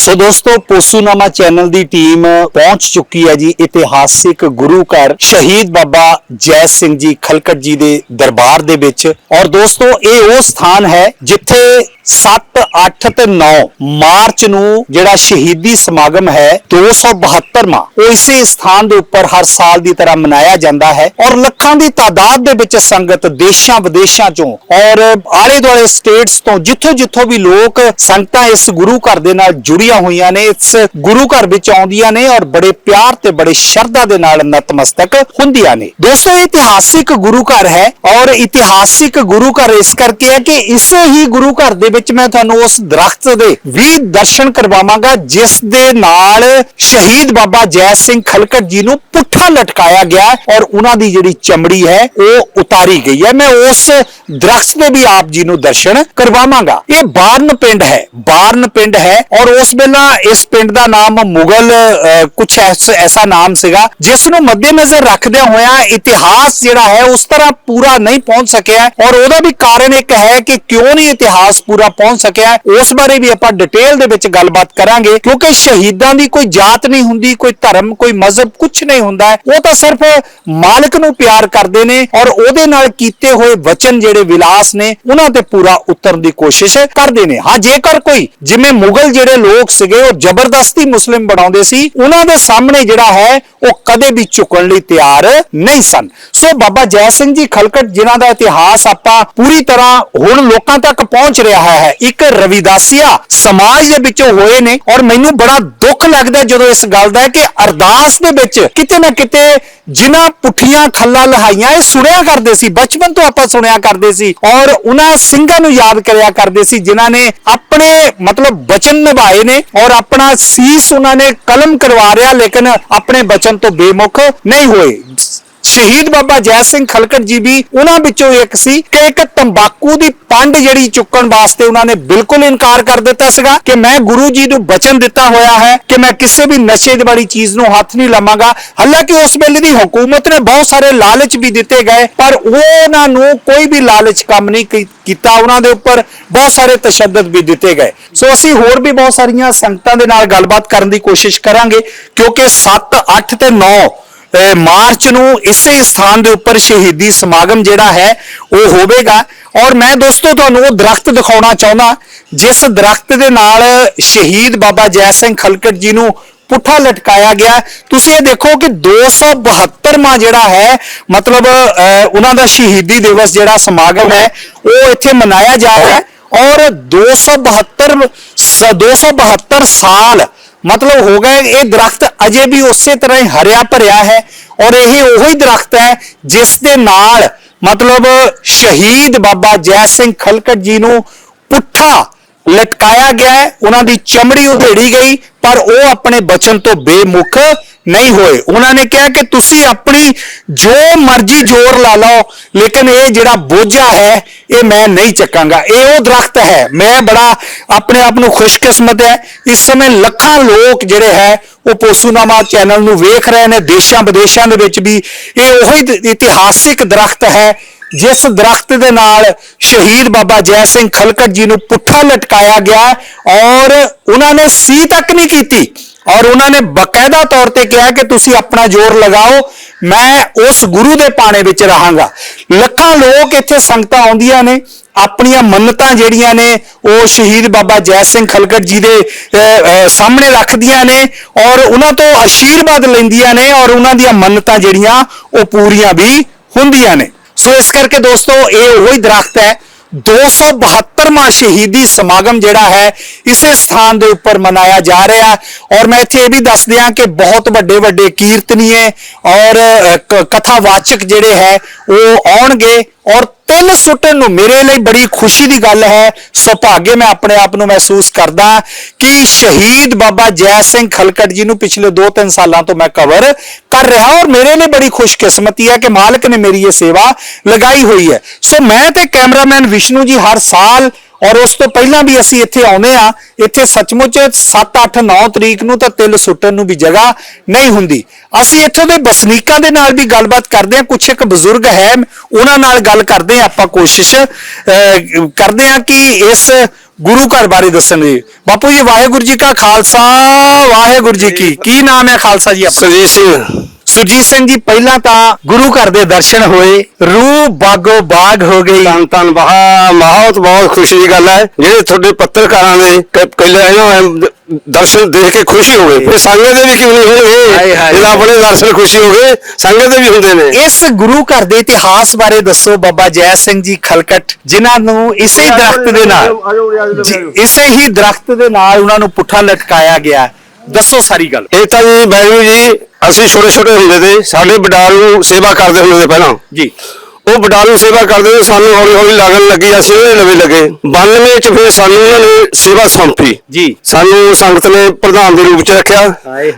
ਸੋ ਦੋਸਤੋ, ਪੋਸੂਨਾਮਾ ਚੈਨਲ ਦੀ ਟੀਮ ਪਹੁੰਚ ਚੁੱਕੀ ਹੈ ਜੀ ਇਤਿਹਾਸਿਕ ਗੁਰੂ ਘਰ ਸ਼ਹੀਦ ਬਾਬਾ ਜੈ ਸਿੰਘ ਜੀ ਖਲਕਟ ਜੀ ਦੇ ਦਰਬਾਰ ਦੇ ਵਿੱਚ। ਔਰ ਦੋਸਤੋ, ਇਹ ਉਹ ਸਥਾਨ ਹੈ ਜਿੱਥੇ 7 8 ਤੇ 9 ਮਾਰਚ ਨੂੰ ਜਿਹੜਾ ਸ਼ਹੀਦੀ ਸਮਾਗਮ ਹੈ 272ਵਾਂ ਉਹ ਇਸੇ ਸਥਾਨ ਦੇ ਉੱਪਰ ਹਰ ਸਾਲ ਦੀ ਤਰ੍ਹਾਂ ਮਨਾਇਆ ਜਾਂਦਾ ਹੈ ਔਰ ਲੱਖਾਂ ਦੀ ਤਾਦਾਦ ਦੇ ਵਿੱਚ ਸੰਗਤ ਦੇਸ਼ਾਂ ਵਿਦੇਸ਼ਾਂ ਚੋਂ ਔਰ ਆਲੇ ਦੁਆਲੇ ਸਟੇਟਸ ਤੋਂ ਜਿੱਥੋਂ ਜਿੱਥੋਂ ਵੀ ਲੋਕ ਸੰਗਤਾਂ ਇਸ ਗੁਰੂ ਘਰ ਦੇ ਨਾਲ ਜੁੜੀਆਂ ਹੋਈਆਂ ਨੇ, ਇਸ ਗੁਰੂ ਘਰ ਵਿੱਚ ਆਉਂਦੀਆਂ ਨੇ ਔਰ ਬੜੇ ਪਿਆਰ ਤੇ ਬੜੇ ਸ਼ਰਧਾ ਦੇ ਨਾਲ ਨਤਮਸਤਕ ਹੁੰਦੀਆਂ ਨੇ। ਦੋਸਤੋ ਇਹ ਇਤਿਹਾਸਿਕ ਗੁਰੂ ਘਰ ਹੈ ਔਰ ਇਤਿਹਾਸਿਕ ਗੁਰੂ ਘਰ ਇਸ ਕਰਕੇ ਹੈ ਕਿ ਇਸੇ ਹੀ ਗੁਰੂ ਘਰ ਦੇ ਵਿੱਚ ਮੈਂ ਤੁਹਾਨੂੰ ਉਸ ਦਰਖਤ ਦੇ ਵੀ ਦਰਸ਼ਨ ਕਰਵਾਵਾਂਗਾ ਜਿਸ ਦੇ ਨਾਲ ਸ਼ਹੀਦ ਬਾਬਾ ਜੈ ਸਿੰਘ ਖਲਕਟ ਜੀ ਨੂੰ ਪੁੱਠਾ ਲਟਕਾਇਆ ਗਿਆ ਔਰ ਉਹਨਾਂ ਦੀ ਜਿਹੜੀ ਚਮੜੀ ਹੈ ਉਹ ਉਤਾਰੀ ਗਈ ਹੈ। ਮੈਂ ਉਸ ਦਰਖਤ ਦੇ ਵੀ ਆਪ ਜੀ ਨੂੰ ਦਰਸ਼ਨ ਕਰਵਾਵਾਂਗਾ। ਇਹ ਬਾਰਨ ਪਿੰਡ ਹੈ ਬਾਰਨ ਪਿੰਡ ਹੈ ਔਰ ਉਸ ਵੇਲਾ ਇਸ ਪਿੰਡ ਦਾ ਨਾਮ ਮੁਗਲ ਅਹ, ਕੁਛ ਐਸਾ ਨਾਮ ਸੀਗਾ ਜਿਸ ਨੂੰ ਮੱਦੇਨਜ਼ਰ ਰੱਖਦਿਆਂ ਹੋਇਆ ਇਤਿਹਾਸ ਜਿਹੜਾ ਹੈ ਉਸ ਤਰ੍ਹਾਂ ਪੂਰਾ ਨਹੀਂ ਪਹੁੰਚ ਸਕਿਆ। ਔਰ ਉਹਦਾ ਵੀ ਕਾਰਨ ਇੱਕ ਹੈ ਕਿ ਕਿਉਂ ਨਹੀਂ ਇਤਿਹਾਸ ਪੂਰਾ ਪਹੁੰਚ ਸਕਿਆ ਉਸ ਬਾਰੇ ਵੀ ਆਪਾਂ ਡਿਟੇਲ ਦੇ ਵਿੱਚ ਗੱਲਬਾਤ ਕਰਾਂਗੇ। ਕਿਉਂਕਿ ਸ਼ਹੀਦਾਂ ਦੀ ਕੋਈ ਜਾਤ ਨਹੀਂ ਹੁੰਦੀ, ਕੋਈ ਧਰਮ, ਕੋਈ ਮਜ਼ਹਬ ਕੁਝ ਨਹੀਂ ਹੁੰਦਾ ਉਹ ਤਾਂ ਸਿਰਫ ਮਾਲਕ ਨੂੰ ਪਿਆਰ ਕਰਦੇ ਨੇ ਔਰ ਉਹਦੇ ਨਾਲ ਕੀਤੇ ਹੋਏ ਵਚਨ ਜਿਹੜੇ ਵਿਲਾਸ ਨੇ, ਉਹਨਾਂ ਤੇ ਪੂਰਾ ਉਤਰਨ ਦੀ ਕੋਸ਼ਿਸ਼ ਕਰਦੇ ਨੇ। ਹਾਂ, ਜੇਕਰ ਕੋਈ, ਜਿਵੇਂ ਮੁਗਲ ਜਿਹੜੇ ਲੋਕ ਸੀਗੇ, ਉਹ ਜ਼ਬਰਦਸਤੀ ਮੁਸਲਿਮ ਬਣਾਉਂਦੇ ਸੀ, ਉਹਨਾਂ ਦੇ ਸਾਹਮਣੇ ਜਿਹੜਾ ਹੈ, ਉਹ ਕਦੇ ਵੀ ਝੁਕਣ ਲਈ ਤਿਆਰ ਨਹੀਂ ਸਨ। ਸੋ ਬਾਬਾ ਜੈ ਸਿੰਘ ਜੀ ਖਲਕਟ, ਜਿਨ੍ਹਾਂ ਦਾ ਇਤਿਹਾਸ ਆਪਾਂ ਪੂਰੀ ਤਰ੍ਹਾਂ ਹੁਣ ਲੋਕਾਂ ਤੱਕ ਪਹੁੰਚ ਰਿਹਾ ਹੈ ਇੱਕ ਰਵਿਦਾਸੀਆ ਸਮਾਜ ਦੇ ਵਿੱਚੋਂ ਹੋਏ ਨੇ ਔਰ ਮੈਨੂੰ ਬੜਾ ਦੁੱਖ ਲੱਗਦਾ ਜਦੋਂ ਇਸ ਗੱਲ ਦਾ ਕਿ ਅਰਦਾਸ ਦੇ ਵਿੱਚ ਕਿਤੇ ਨਾ ਕਿਤੇ ਜਿਨ੍ਹਾਂ ਪੁੱਠੀਆਂ ਖੱਲਾਂ ਲਹਾਈਆਂ, ਇਹ ਸੁਣਿਆ ਕਰਦੇ ਸੀ, ਬਚਪਨ ਤੋਂ ਆਪਾਂ ਸੁਣਿਆ ਕਰਦੇ ਸੀ ਔਰ ਉਹਨਾਂ ਸਿੰਘਾਂ ਨੂੰ ਯਾਦ ਕਰਿਆ ਕਰਦੇ ਸੀ, ਜਿਨ੍ਹਾਂ ਨੇ ਆਪਣੇ ਮਤਲਬ ਬਚਨ ਨਿਭਾਏ ਨੇ ਔਰ ਆਪਣਾ ਸੀਸ ਉਹਨਾਂ ਨੇ ਕਲਮ ਕਰਵਾ ਰਿਆ, ਲੇਕਿਨ ਆਪਣੇ ਬਚਨ ਤੋਂ ਬੇਮੁਖ ਨਹੀਂ ਹੋਏ। ਸ਼ਹੀਦ ਬਾਬਾ ਜੈ ਸਿੰਘ ਖਲਕਟ ਜੀ ਵੀ ਉਹਨਾਂ ਵਿੱਚੋਂ ਇੱਕ ਸੀ ਕਿ ਇੱਕ ਤੰਬਾਕੂ ਦੀ ਪੰਡ ਜਿਹੜੀ ਚੁੱਕਣ ਵਾਸਤੇ ਉਹਨਾਂ ਨੇ ਬਿਲਕੁਲ ਇਨਕਾਰ ਕਰ ਦਿੱਤਾ ਸੀਗਾ ਕਿ ਮੈਂ ਗੁਰੂ ਜੀ ਨੂੰ ਬਚਨ ਦਿੱਤਾ ਹੋਇਆ ਹੈ ਕਿ ਮੈਂ ਕਿਸੇ ਵੀ ਨਸ਼ੇ ਦੀ ਵਾਲੀ ਚੀਜ਼ ਨੂੰ ਹੱਥ ਨਹੀਂ ਲਾਵਾਂਗਾ। ਹਾਲਾਂਕਿ ਉਸ ਵੇਲੇ ਦੀ ਹਕੂਮਤ ਨੇ ਬਹੁਤ ਸਾਰੇ ਲਾਲਚ ਵੀ ਦਿੱਤੇ ਗਏ, ਪਰ ਉਹਨਾਂ ਨੂੰ ਕੋਈ ਵੀ ਲਾਲਚ ਕੰਮ ਨਹੀਂ ਕੀਤਾ। ਉਹਨਾਂ ਦੇ ਉੱਪਰ ਬਹੁਤ ਸਾਰੇ ਤਸ਼ੱਦਦ ਵੀ ਦਿੱਤੇ ਗਏ। ਸੋ ਅਸੀਂ ਹੋਰ ਵੀ ਬਹੁਤ ਸਾਰੀਆਂ ਸੰਗਤਾਂ ਦੇ ਨਾਲ ਗੱਲਬਾਤ ਕਰਨ ਦੀ ਕੋਸ਼ਿਸ਼ ਕਰਾਂਗੇ, ਕਿਉਂਕਿ 7 8 ਤੇ 9 ਮਾਰਚ ਨੂੰ ਇਸੇ ਸਥਾਨ ਦੇ ਉੱਪਰ ਸ਼ਹੀਦੀ ਸਮਾਗਮ ਜਿਹੜਾ ਹੈ ਉਹ ਹੋਵੇਗਾ। ਔਰ ਮੈਂ ਦੋਸਤੋ ਤੁਹਾਨੂੰ ਉਹ ਦਰਖਤ ਦਿਖਾਉਣਾ ਚਾਹੁੰਦਾ ਜਿਸ ਦਰਖਤ ਦੇ ਨਾਲ ਸ਼ਹੀਦ ਬਾਬਾ ਜੈ ਸਿੰਘ ਖਲਕਟ ਜੀ ਨੂੰ ਪੁੱਠਾ ਲਟਕਾਇਆ ਗਿਆ। ਤੁਸੀਂ ਇਹ ਦੇਖੋ ਕਿ 272ਵਾਂ ਜਿਹੜਾ ਹੈ ਮਤਲਬ ਅਹ, ਉਹਨਾਂ ਦਾ ਸ਼ਹੀਦੀ ਦਿਵਸ ਜਿਹੜਾ ਸਮਾਗਮ ਹੈ ਉਹ ਇੱਥੇ ਮਨਾਇਆ ਜਾ ਰਿਹਾ ਹੈ। ਔਰ 272 ਸ- 272 ਸਾਲ ਮਤਲਬ ਹੋ ਗਿਆ ਇਹ ਦਰਖਤ ਅਜੇ ਵੀ ਉਸੇ ਤਰ੍ਹਾਂ ਹੀ ਹਰਿਆ ਭਰਿਆ ਹੈ ਔਰ ਇਹ ਉਹੀ ਦਰਖਤ ਹੈ ਜਿਸ ਦੇ ਨਾਲ ਮਤਲਬ ਸ਼ਹੀਦ ਬਾਬਾ ਜੈ ਸਿੰਘ ਖਲਕਟ ਜੀ ਨੂੰ ਪੁੱਠਾ ਲਟਕਾਇਆ ਗਿਆ ਹੈ, ਉਹਨਾਂ ਦੀ ਚਮੜੀ ਉਧੇੜੀ ਗਈ, ਪਰ ਉਹ ਆਪਣੇ ਬਚਨ ਤੋਂ ਬੇਮੁਖ ਨਹੀਂ ਹੋਏ। ਉਹਨਾਂ ਨੇ ਕਿਹਾ ਕਿ ਤੁਸੀਂ ਆਪਣੀ ਜੋ ਮਰਜ਼ੀ ਜ਼ੋਰ ਲਾ ਲਓ, ਲੇਕਿਨ ਇਹ ਜਿਹੜਾ ਬੋਝਾ ਹੈ, ਇਹ ਮੈਂ ਨਹੀਂ ਚੱਕਾਂਗਾ। ਇਹ ਉਹ ਦਰਖਤ ਹੈ। ਮੈਂ ਬੜਾ ਆਪਣੇ ਆਪ ਨੂੰ ਖੁਸ਼ਕਿਸਮਤ ਹੈ। ਇਸ ਸਮੇਂ ਲੱਖਾਂ ਲੋਕ ਜਿਹੜੇ ਹੈ, ਉਹ ਪੋਸੂਨਾਮਾ ਚੈਨਲ ਨੂੰ ਵੇਖ ਰਹੇ ਨੇ। ਦੇਸ਼ਾਂ ਵਿਦੇਸ਼ਾਂ ਦੇ ਵਿੱਚ ਵੀ ਇਹ ਉਹੀ ਇਤਿਹਾਸਿਕ ਦਰਖਤ ਹੈ, ਜਿਸ ਦਰਖਤ ਦੇ ਨਾਲ ਸ਼ਹੀਦ ਬਾਬਾ ਜੈ ਸਿੰਘ ਖਲਕਟ ਜੀ ਨੂੰ ਪੁੱਠਾ ਲਟਕਾਇਆ ਗਿਆ ਔਰ ਉਹਨਾਂ ਨੇ ਸੀ ਤੱਕ ਨਹੀਂ ਕੀਤੀ। ਔਰ ਉਹਨਾਂ ਨੇ ਬਕਾਇਦਾ ਤੌਰ ਤੇ ਕਿਹਾ ਕਿ ਤੁਸੀਂ ਆਪਣਾ ਜ਼ੋਰ ਲਗਾਓ, ਮੈਂ ਉਸ ਗੁਰੂ ਦੇ ਪਾਣੇ ਵਿੱਚ ਰਹਾਂਗਾ। ਲੱਖਾਂ ਲੋਕ ਇੱਥੇ ਸੰਗਤਾਂ ਆਉਂਦੀਆਂ ਨੇ, ਆਪਣੀਆਂ ਮੰਨਤਾਂ ਜਿਹੜੀਆਂ ਨੇ, ਉਹ ਸ਼ਹੀਦ ਬਾਬਾ ਜੈ ਸਿੰਘ ਖਲਕਟ ਜੀ ਦੇ ਸਾਹਮਣੇ ਰੱਖਦੀਆਂ ਨੇ ਔਰ ਉਹਨਾਂ ਤੋਂ ਆਸ਼ੀਰਵਾਦ ਲੈਂਦੀਆਂ ਨੇ ਔਰ ਉਹਨਾਂ ਦੀਆਂ ਮੰਨਤਾਂ ਜਿਹੜੀਆਂ, ਉਹ ਪੂਰੀਆਂ ਵੀ ਹੁੰਦੀਆਂ ਨੇ। ਸੋ ਇਸ ਕਰਕੇ ਦੋਸਤੋ, ਇਹ ਉਹੀ ਦਰਖਤ ਹੈ 272ਵਾਂ ਸ਼ਹੀਦੀ ਸਮਾਗਮ ਜਿਹੜਾ ਹੈ, ਇਸੇ ਸਥਾਨ ਦੇ ਉੱਪਰ ਮਨਾਇਆ ਜਾ ਰਿਹਾ ਔਰ ਮੈਂ ਇੱਥੇ ਇਹ ਵੀ ਦੱਸ ਦਿਆਂ ਕਿ ਬਹੁਤ ਵੱਡੇ ਵੱਡੇ ਕੀਰਤਨੀਏ ਔਰ ਕ- ਕਥਾਵਾਚਕ ਜਿਹੜੇ ਹੈ, ਉਹ ਆਉਣਗੇ ਔਰ ਤਿੰਨ ਸੁੱਟਣ ਨੂੰ ਮੇਰੇ ਲਈ ਬੜੀ ਖੁਸ਼ੀ ਦੀ ਗੱਲ ਹੈ ਸੁਭਾਗੇ ਮੈਂ ਆਪਣੇ ਆਪ ਨੂੰ ਮਹਿਸੂਸ ਕਰਦਾ ਕਿ ਸ਼ਹੀਦ ਬਾਬਾ ਜੈ ਸਿੰਘ ਖਲਕਟ ਜੀ ਨੂੰ ਪਿਛਲੇ 2-3 ਸਾਲਾਂ ਤੋਂ ਮੈਂ ਕਵਰ ਕਰ ਰਿਹਾ ਔਰ ਮੇਰੇ ਲਈ ਬੜੀ ਖੁਸ਼ਕਿਸਮਤੀ ਹੈ ਕਿ ਮਾਲਕ ਨੇ ਮੇਰੀ ਇਹ ਸੇਵਾ ਲਗਾਈ ਹੋਈ ਹੈ। ਸੋ ਮੈਂ ਤੇ ਕੈਮਰਾਮੈਨ ਵਿਸ਼ਨੂੰ ਜੀ ਹਰ ਸਾਲ ਔਰ ਉਸ ਤੋਂ ਪਹਿਲਾਂ ਵੀ ਅਸੀਂ ਇੱਥੇ ਆਉਂਦੇ ਆ ਇੱਥੇ ਸੱਚਮੁੱਚ 7 8 9 ਤਰੀਕ ਨੂੰ ਤਾਂ ਤਿਲ ਸੁੱਟਣ ਨੂੰ ਵੀ ਜਗ੍ਹਾ ਨਹੀਂ ਹੁੰਦੀ। ਅਸੀਂ ਇੱਥੋਂ ਦੇ ਵਸਨੀਕਾਂ ਦੇ ਨਾਲ ਵੀ ਗੱਲਬਾਤ ਕਰਦੇ ਆ ਕੁਛ ਇੱਕ ਬਜ਼ੁਰਗ ਹੈ ਉਹਨਾਂ ਨਾਲ ਗੱਲ ਕਰਦੇ ਆ ਆਪਾਂ ਕੋਸ਼ਿਸ਼ ਅਹ, ਕਰਦੇ ਆ ਕਿ ਇਸ ਗੁਰੂ ਘਰ ਬਾਰੇ ਦੱਸਣ ਦੱਸਣਗੇ ਬਾਪੂ ਜੀ ਵਾਹਿਗੁਰੂ ਜੀ ਕਾ ਖਾਲਸਾ ਵਾਹਿਗੁਰੂ ਜੀ ਕੀ ਕੀ ਨਾਮ ਹੈ ਖਾਲਸਾ ਜੀ ਆਪਣਾ? ਸਰਜੀਤ ਸਿੰਘ। ਸੁਰਜੀਤ ਸਿੰਘ ਜੀ ਪਹਿਲਾਂ ਤਾਂ ਗੁਰੂ ਘਰ ਦੇ ਦਰਸ਼ਨ ਹੋਏ ਰੂਹ ਬਾਗੋ ਬਾਗ ਹੋ ਗਈ। ਧੰਨ ਧੰਨ ਬਹਾ ਬਹੁਤ ਬਹੁਤ ਖੁਸ਼ੀ ਦੀ ਗੱਲ ਹੈ। ਜਿਹੜੇ ਤੁਹਾਡੇ ਪੱਤਰਕਾਰਾਂ ਨੇ ਕ- ਪਹਿਲਾਂ ਇਹਨਾਂ ਨੂੰ ਦਰਸ਼ਨ ਦੇਖ ਕੇ ਖੁਸ਼ੀ ਹੋ ਗਈ ਫਿਰ ਸੰਗਤ ਦੇ ਵੀ ਕਿਉਂ ਨਹੀਂ ਹਾਏ ਹੋਣਗੇ ਹਾਏ। ਜਦੋਂ ਆਪਣੇ ਦਰਸ਼ਨ ਖੁਸ਼ੀ ਹੋ ਗਏ ਸੰਗਤ ਦੇ ਵੀ ਹੁੰਦੇ ਨੇ। ਇਸ ਗੁਰੂ ਘਰ ਦੇ ਇਤਿਹਾਸ ਬਾਰੇ ਦੱਸੋ ਬਾਬਾ ਜੈ ਸਿੰਘ ਜੀ ਖਲਕਟ ਜਿਨ੍ਹਾਂ ਨੂੰ ਇਸੇ ਦਰਖਤ ਦੇ ਨਾਲ ਜੀ, ਇਸੇ ਹੀ ਦਰਖਤ ਦੇ ਨਾਲ ਉਹਨਾਂ ਨੂੰ ਪੁੱਠਾ ਲਟਕਾਇਆ ਗਿਆ। ਦੱਸੋ ਸਾਰੀ ਗੱਲ। ਇਹ ਤਾਂ ਜੀ ਬੈਰੂ ਜੀ ਅਸੀਂ ਛੋਟੇ ਛੋਟੇ ਹੁੰਦੇ ਤੇ ਸਾਡੇ ਬਡਾਲੂ ਸੇਵਾ ਕਰਦੇ ਹੁੰਦੇ ਤੇ ਪਹਿਲਾਂ। ਜੀ। ਉਹ ਬਡਾਲੂ ਸੇਵਾ ਕਰਦੇ ਤੇ ਸਾਨੂੰ ਹੌਲੀ ਹੌਲੀ ਲੱਗਣ ਲੱਗੀ ਅਸੀਂ ਉਹਦੇ ਲਵੇ ਲੱਗੇ। 92 ਚ ਫਿਰ ਸਾਨੂੰ ਉਹਨਾਂ ਨੇ ਸੇਵਾ ਸੌਂਪੀ। ਜੀ। ਸਾਨੂੰ ਸੰਗਤ ਨੇ ਪ੍ਰਧਾਨ ਦੇ ਰੂਪ ਚ ਰੱਖਿਆ। ਹਾਏ।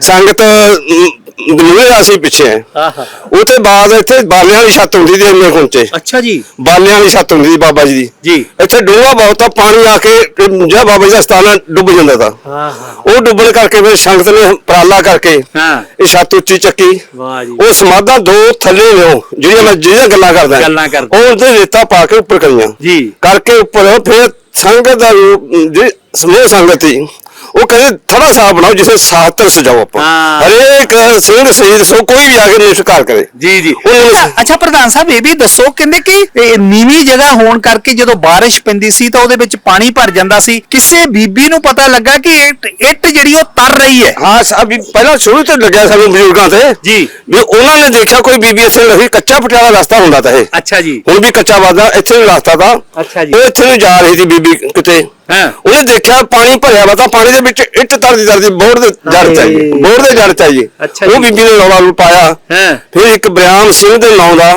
ਸੰਗਤ ਦੂਰੇ ਅਸੀਂ ਪਿੱਛੇ ਹੈ ਆਹਾ ਉਹ ਤੋਂ ਬਾਅਦ ਇੱਥੇ ਬਾਲਿਆਂ ਦੀ ਛੱਤ ਹੁੰਦੀ ਸੀ ਇੰਨੇ ਕੁੰਚੇ ਅੱਛਾ ਜੀ। ਬਾਲਿਆਂ ਦੀ ਛੱਤ ਹੁੰਦੀ ਸੀ ਬਾਬਾ ਜੀ ਦੀ। ਜੀ। ਇੱਥੇ ਡੂੰਘਾ ਬਹੁਤ ਆ ਪਾਣੀ ਆ ਕੇ ਜਿਹੜਾ ਬਾਬਾ ਜੀ ਦਾ ਸਥਾਨ ਆ, ਡੁੱਬ ਜਾਂਦਾ ਤਾ। ਹਾਂ ਹਾਂ। ਉਹ ਡੁੱਬਣ ਕਰਕੇ ਫਿਰ ਸੰਗਤ ਨੇ ਉਪਰਾਲਾ ਕਰਕੇ ਹਾਂ। ਇਹ ਛੱਤ ਉੱਚੀ ਚੱਕੀ। ਵਾਹ ਜੀ। ਉਹ ਸਮਾਧਾਂ ਦੋ ਥੱਲੇ ਉਹ ਜਿਹੜੀਆਂ ਮੈਂ ਜਿਹੜੀਆਂ ਗੱਲਾਂ ਕਰਦਾ। ਗੱਲਾਂ ਕਰਦਾ। ਉਹ ਉਹਦੇ ਰੇਤਾ ਪਾ ਕੇ ਉੱਪਰ ਕਰੀਆਂ। ਜੀ। ਕਰਕੇ ਉੱਪਰ ਫਿਰ ਸੰਗਤ ਦਾ ਰੂਪ, ਜਿਹੜੀ ਸਮੂਹ ਸੰਗਤ ਸੀ ਉਹ ਕਹਿੰਦੇ ਥੜਾ ਸਾਹਿਬ ਬਣਾਓ ਜਿਸੇ ਸਾਤਰ ਸਜਾਓ ਆਪਾਂ। ਹਾਂ। ਹਰੇਕ ਸਿੰਘ ਸ਼ਹੀਦ ਸੋ ਕੋਈ ਵੀ ਆ ਕੇ ਨਿਸ਼ਕਾਰ ਕਰੇ। ਜੀ ਜੀ। ਉਹਨਾਂ ਅੱਛਾ- ਅੱਛਾ ਪ੍ਰਧਾਨ ਸਾਹਿਬ ਇਹ ਵੀ ਦੱਸੋ ਕਹਿੰਦੇ ਕਿ ਇਹ ਨੀਵੀਂ ਜਗ੍ਹਾ ਹੋਣ ਕਰਕੇ ਜਦੋਂ ਬਾਰਿਸ਼ ਪੈਂਦੀ ਸੀ ਤਾਂ ਉਹਦੇ ਵਿੱਚ ਪਾਣੀ ਭਰ ਜਾਂਦਾ ਸੀ। ਕਿਸੇ ਬੀਬੀ ਨੂੰ ਪਤਾ ਲੱਗਾ ਕਿ ਇੱਟ ਇੱਟ ਜਿਹੜੀ ਉਹ ਤਰ ਰਹੀ ਹੈ। ਹਾਂ ਸਾਹਿਬ ਵੀ ਪਹਿਲਾਂ ਸ਼ੁਰੂ ਤੋਂ ਲੱਗਿਆ ਸਾਨੂੰ ਬਜ਼ੁਰਗਾਂ ਤੇ। ਜੀ। ਵੀ ਉਹਨਾਂ ਨੇ ਦੇਖਿਆ ਕੋਈ ਬੀਬੀ ਇੱਥੇ ਨਹੀਂ ਕੱਚਾ ਪਟਿਆਲਾ ਰਸਤਾ ਹੁੰਦਾ ਤਾਂ ਇਹ। ਅੱਛਾ ਜੀ। ਹੁਣ ਵੀ ਕੱਚਾ ਵਾਦਾ ਇੱਥੇ ਨੂੰ ਰਸਤਾ ਤਾਂ। ਅੱਛਾ ਜੀ। ਉਹ ਇੱਥੇ ਨੂੰ ਜਾ ਰਹੀ ਸੀ ਬੀਬੀ ਕਿਤੇ। ਉਹਨੇ ਦੇਖਿਆ ਪਾਣੀ ਭਰਿਆ ਵਾ ਤਾਂ ਪਾਣੀ ਦੇ ਵਿੱਚ ਇੱਟ ਤਰਦੀ ਤਰਦੀ ਬੋੜ ਦੇ ਜੜ ਹਾਏ। ਚਾਹੀਏ ਬੋੜ ਦੇ ਜੜ ਚਾਹੀਏ ਉਹ। ਬੀਬੀ ਨੇ ਰੌਲਾ ਨੂੰ ਪਾਇਆ। ਫਿਰ ਇੱਕ ਬਰਿਆਮ ਸਿੰਘ ਦੇ ਨਾਂ ਦਾ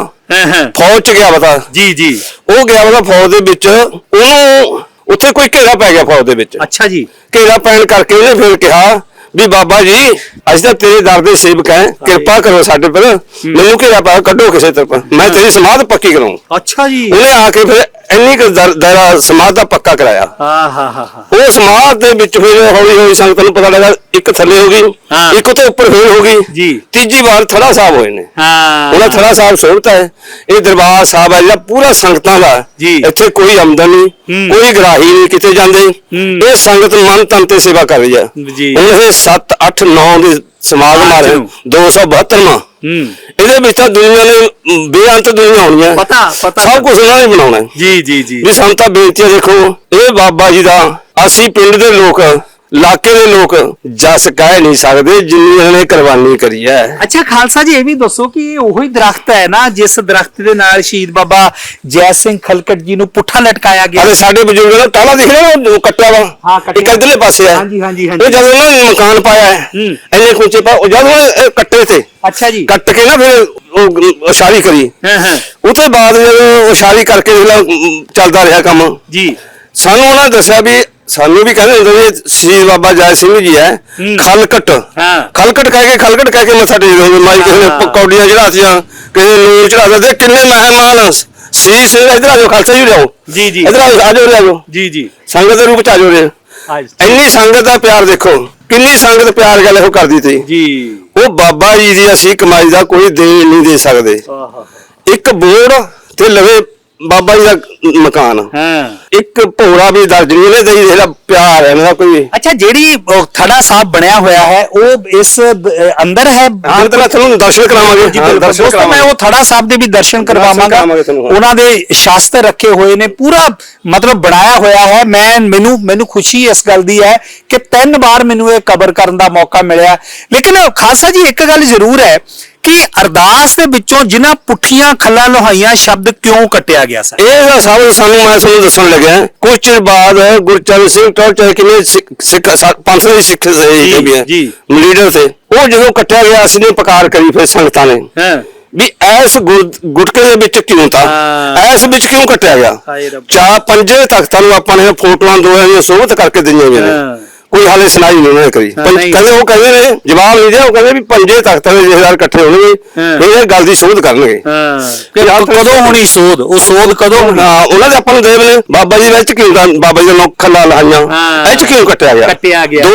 ਫੌਜ ਚ ਗਿਆ ਪਤਾ ਜੀ ਜੀ। ਉਹ ਗਿਆ ਪਤਾ ਫੌਜ ਦੇ ਵਿੱਚ। ਉਹਨੂੰ ਉੱਥੇ ਕੋਈ ਘੇਰਾ ਪੈ ਗਿਆ ਫੌਜ ਦੇ ਵਿੱਚ। ਅੱਛਾ ਜੀ। ਘੇਰਾ ਪੈਣ ਕਰਕੇ ਉਹਨੇ ਫਿਰ ਕਿਹਾ ਵੀ ਬਾਬਾ ਜੀ ਅਸੀਂ ਤਾਂ ਤੇਰੇ ਦਰ ਦੇ ਸੇਵਕ ਹੈ। ਕਿਰਪਾ ਕਰੋ ਸਾਡੇ ਪਰ। ਮੈਨੂੰ ਘੇਰਾ ਪਾ ਕੱਢੋ ਕਿਸੇ ਤਰ੍ਹਾਂ ਮੈਂ ਤੇਰੀ ਸਮਾਧ ਪੱਕੀ ਕਰਾਉਂ। ਅੱਛਾ ਜੀ। ਉਹਨੇ ਆ ਕੇ ਫਿਰ ਇੰਨੀ ਕੁ ਦਰ- ਦਾਇਰਾ ਸਮਾਧ ਦਾ ਪੱਕਾ ਕਰਾਇਆ ਹਾਂ ਹਾਂ ਹਾਂ ਹਾਂ ਉਹ ਸਮਾਧ ਦੇ ਵਿੱਚ ਫਿਰ ਹੌਲੀ ਹੌਲੀ ਸੰਗਤ ਨੂੰ ਪਤਾ ਲੱਗਾ ਇੱਕ ਥੱਲੇ ਹੋ ਗਈ ਹਾਂ। ਇੱਕ ਉੱਤੇ ਉੱਪਰ ਫੇਰ ਹੋ ਗਈ ਜੀ। ਤੀਜੀ ਵਾਰ ਥੜਾ ਸਾਹਿਬ ਹੋਏ ਨੇ ਹਾਂ ਉਹਨਾਂ ਥੜਾ ਸਾਹਿਬ ਸੋਹਣਤਾ ਹੈ ਇਹ ਦਰਬਾਰ ਸਾਹਿਬ ਹੈ ਜਿਹੜਾ ਪੂਰਾ ਸੰਗਤਾਂ ਦਾ ਹੈ। ਜੀ। ਇੱਥੇ ਕੋਈ ਆਮਦਨ ਨਹੀਂ ਹੂੰ। ਕੋਈ ਗਰਾਹੀ ਨਹੀਂ ਕਿਤੇ ਜਾਂਦੇ ਹੂੰ। ਇਹ ਸੰਗਤ ਮਨ ਤਨ ਤੇ ਸੇਵਾ ਕਰ ਰਹੀ ਹੈ ਜੀ। ਹੁਣ ਇਹ 7 8 9 ਦੇ ਸਮਾਗਮ ਆ ਰਹੇ ਅੱਛਾ। 272ਵਾਂ ਹੂੰ। ਇਹਦੇ ਵਿੱਚ ਤਾਂ ਦੁਨੀਆ ਨੇ ਬੇਅੰਤ ਦੁਨੀਆ ਆਉਣੀ ਹੈ ਪਤਾ ਪਤਾ। ਸਭ ਕੁਝ ਉਹਨਾਂ ਨੇ ਬਣਾਉਣਾ। ਹੈ ਜੀ ਜੀ ਜੀ। ਵੀ ਸਾਨੂੰ ਤਾਂ ਬੇਨਤੀ ਦੇਖੋ ਇਹ ਬਾਬਾ ਜੀ ਦਾ ਅਸੀਂ ਪਿੰਡ ਦੇ ਲੋਕ ਇਲਾਕੇ ਦੇ ਲੋਕ ਜਸ ਕਹਿ ਨਹੀਂ ਸਕਦੇ ਜਿੰਨੀ ਇਹਨਾਂ ਨੇ ਕੁਰਬਾਨੀ ਕਰੀ ਹੈ। ਅੱਛਾ ਖਾਲਸਾ ਜੀ ਇਹ ਵੀ ਦੱਸੋ ਕਿ ਇਹ ਉਹੀ ਦਰਖਤ ਹੈ ਨਾ ਜਿਸ ਦਰਖਤ ਦੇ ਨਾਲ ਸ਼ਹੀਦ ਬਾਬਾ ਜੈ ਸਿੰਘ ਖਲਕਟ ਜੀ ਨੂੰ ਪੁੱਠਾ ਲਟਕਾਇਆ ਗਿਆ। ਅਰੇ ਸਾਡੇ ਬਜ਼ੁਰਗਾਂ ਦਾ ਤਾਲਾ ਦਿਖ ਰਿਹਾ ਉਹ ਕੱਟਿਆ ਵਾ। ਹਾਂ, ਕੱਟਿਆ। ਇੱਕ ਇਧਰਲੇ ਪਾਸੇ ਹੈ ਹਾਂਜੀ, ਹਾਂਜੀ, ਹਾਂਜੀ। ਉਹ ਜਦੋਂ ਉਹਨਾਂ ਨੇ ਮਕਾਨ ਪਾਇਆ ਹੈ ਹੂੰ। ਇੰਨੇ ਪਾ ਉਹ ਜਦੋਂ ਇਹ ਕੱਟੇ ਤੇ ਅੱਛਾ ਜੀ। ਕੱਟ ਕੇ ਨਾ ਫਿਰ ਉਹ ਉਸ਼ਾਰੀ ਕਰੀ। ਹਾਂ ਹਾਂ। ਉਹ ਤੋਂ ਬਾਅਦ ਜਦੋਂ ਉਸ਼ਾਰੀ ਕਰਕੇ ਜਿਹੜਾ ਚੱਲਦਾ ਰਿਹਾ ਕੰਮ। ਜੀ। ਸਾਨੂੰ ਉਹਨਾਂ ਦੱਸਿਆ ਵੀ ਸਾਨੂੰ ਵੀ ਕਹਿੰਦੇ ਹੁੰਦੇ ਵੀ ਸ਼ਹੀਦ ਬਾਬਾ ਜੈ ਸਿੰਘ ਜੀ ਹੈ। ਖਲਕਟ। ਹਾਂ। ਖਲਕਟ ਕਹਿ ਕੇ ਖਲਕਟ ਕਹਿ ਕੇ ਮੱਥਾ ਟੇਕਦੇ ਹੁੰਦੇ ਮਾਈ ਕਿਸੇ ਨੇ। ਪਕੌੜੀਆਂ ਚੜਾਤੀਆਂ ਕਿਸੇ ਨੂਰ ਚੜਾ ਦਿੱਤੇ ਕਿੰਨੇ ਮਹਿਮਾਨ ਸੀ ਸਿੰਘ ਇਧਰ ਆ ਜਾਓ ਖਾਲਸਾ ਜੀ ਲਿਆਓ। ਜੀ ਜੀ। ਇਧਰ ਆ ਜਾਓ ਆ ਜਾਓ ਆ ਜਾਓ। ਜੀ ਜੀ। ਸੰਗਤ ਦੇ ਰੂਪ ਚ ਆ ਜਾਓ ਰੇ ਇੰਨੀ ਸੰਗਤ ਦਾ ਪਿਆਰ ਦੇਖੋ ਕਿੰਨੀ ਸੰਗਤ ਪਿਆਰ ਗੱਲ ਉਹ ਕਰਦੀ ਤੀ। ਜੀ। ਉਹ ਬਾਬਾ ਜੀ ਦੀ ਅਸੀਂ ਕਮਾਈ ਦਾ ਕੋਈ ਦੇਣ ਨਹੀਂ ਦੇ ਸਕਦੇ। ਆਹਾ। ਇੱਕ ਬੋੜ ਤੇ ਲਵੇ ਬਾਬਾ ਜੀ ਦਾ ਮਕਾਨ। ਹਾਂ। ਇੱਕ ਭੋਰਾ ਵੀ ਦਰਜ ਨਹੀਂ ਇਹਨੇ ਦੇ ਜਿਹੜਾ ਪਿਆਰ ਹੈ ਇਹਨਾਂ ਦਾ ਕੋਈ ਅੱਛਾ ਜਿਹੜੀ ਉਹ ਥੜਾ ਸਾਹਿਬ ਬਣਿਆ ਹੋਇਆ ਹੈ ਉਹ ਇਸ ਅੰਦਰ ਹੈ? ਹਾਂ ਤੇ ਤੁਹਾਨੂੰ ਦਰਸ਼ਨ ਕਰਾਵਾਂਗੇ। ਜੀ ਹਾਂ, ਬਿਲਕੁਲ ਦਰਸ਼ਨ ਦੋਸਤੋ ਮੈਂ ਕਰਾਵਾਂਗੇ। ਉਹ ਥੜਾ ਸਾਹਿਬ ਦੇ ਵੀ ਦਰਸ਼ਨ ਕਰਵਾਵਾਂਗਾ। ਕਰਾਵਾਂਗੇ ਤੁਹਾਨੂੰ, ਹਾਂ। ਉਹਨਾਂ ਦੇ ਸ਼ਾਸਤਰ ਰੱਖੇ ਹੋਏ ਨੇ ਪੂਰਾ ਮਤਲਬ ਬਣਾਇਆ ਹੋਇਆ ਹੈ। ਮੈਂ ਮੈਨੂੰ ਮੈਨੂੰ ਖੁਸ਼ੀ ਇਸ ਗੱਲ ਦੀ ਹੈ ਕਿ ਤਿੰਨ ਵਾਰ ਮੈਨੂੰ ਇਹ ਕਬਰ ਕਰਨ ਦਾ ਮੌਕਾ ਮਿਲਿਆ। ਲੇਕਿਨ ਖਾਲਸਾ ਜੀ ਇੱਕ ਗੱਲ ਜ਼ਰੂਰ ਹੈ ਕਿ ਅਰਦਾਸ ਦੇ ਵਿੱਚੋਂ ਜਿਨ੍ਹਾਂ ਪੁੱਠੀਆਂ ਖੱਲਾਂ ਲੋਹਾਈਆਂ ਸ਼ਬਦ ਕਿਉਂ ਕੱਟਿਆ ਗਿਆ ਸਰ ਇਹ ਸਭ ਸਾਨੂੰ ਮੈਂ ਤੁਹਾਨੂੰ ਦੱਸਣ ਲੱਗਿਆ ਕੁਝ ਚਿਰ ਬਾਅਦ ਗੁਰਚਰਨ ਸਿੰਘ ਟੌਰ ਚਾਹੇ ਕਿਵੇਂ ਸਿੱਖ ਸਿੱਖ ਸਾ- ਪੰਜ ਸੌ ਦੇ ਸਿੱਖ ਜੀ, ਸੀ ਜੀ। ਲੀਡਰ ਥੇ ਉਹ ਜਦੋਂ ਕੱਟਿਆ ਗਿਆ ਅਸੀਂ ਨੇ ਪੁਕਾਰ ਕਰੀ ਫਿਰ ਸੰਗਤਾਂ ਨੇ ਹਾਂ ਵੀ ਐਸ ਗੁਟਕੇ ਦੇ ਵਿੱਚ ਕਿਉਂ ਤਾਂ। ਐਸ ਵਿੱਚ ਕਿਉਂ ਕੱਟਿਆ ਗਿਆ। ਚਾਰ ਪੰਜੇ ਤਖਤਾਂ ਨੂੰ ਆਪਾਂ ਨੇ ਫੋਟੋਆਂ ਦੋਹਾਂ ਦੀਆਂ ਸੋਭਤ ਕਰਕੇ ਹਾਂ। ਨੇ ਕੋਈ ਹਾਲੇ ਸੁਣਾਈ ਨਹੀਂ ਉਹਨਾਂ ਨੇ ਕਰੀ। ਕਹਿੰਦੇ ਉਹ ਕਹਿੰਦੇ ਨੇ ਜਵਾਬ ਨਹੀਂ ਦਿਆ ਉਹ ਕਹਿੰਦੇ ਵੀ ਪੰਜੇ ਤਖਤਾਂ ਦੇ ਜਥੇਦਾਰ ਇਕੱਠੇ ਹੋਣਗੇ। ਫਿਰ ਇਹ ਗੱਲ ਦੀ ਸੋਧ ਕਰਨਗੇ। ਹਾਂ। ਕਦੋਂ ਹੋਣੀ ਸੋਧ? ਉਹ ਸੋਧ ਕਦੋਂ ਹੋਣੀ? ਉਹਨਾਂ ਦੇ ਆਪਾਂ ਨੂੰ ਦੇਖ ਲੈ ਬਾਬਾ ਜੀ ਵਿੱਚ ਕਿਉਂ ਬਾਬਾ ਜੀ ਦਾ ਖੱਲਾ ਲਾਈਆਂ। ਇਹ ਚ ਕਿਉਂ ਕੱਟਿਆ ਗਿਆ? ਕੱਟਿਆ ਗਿਆ।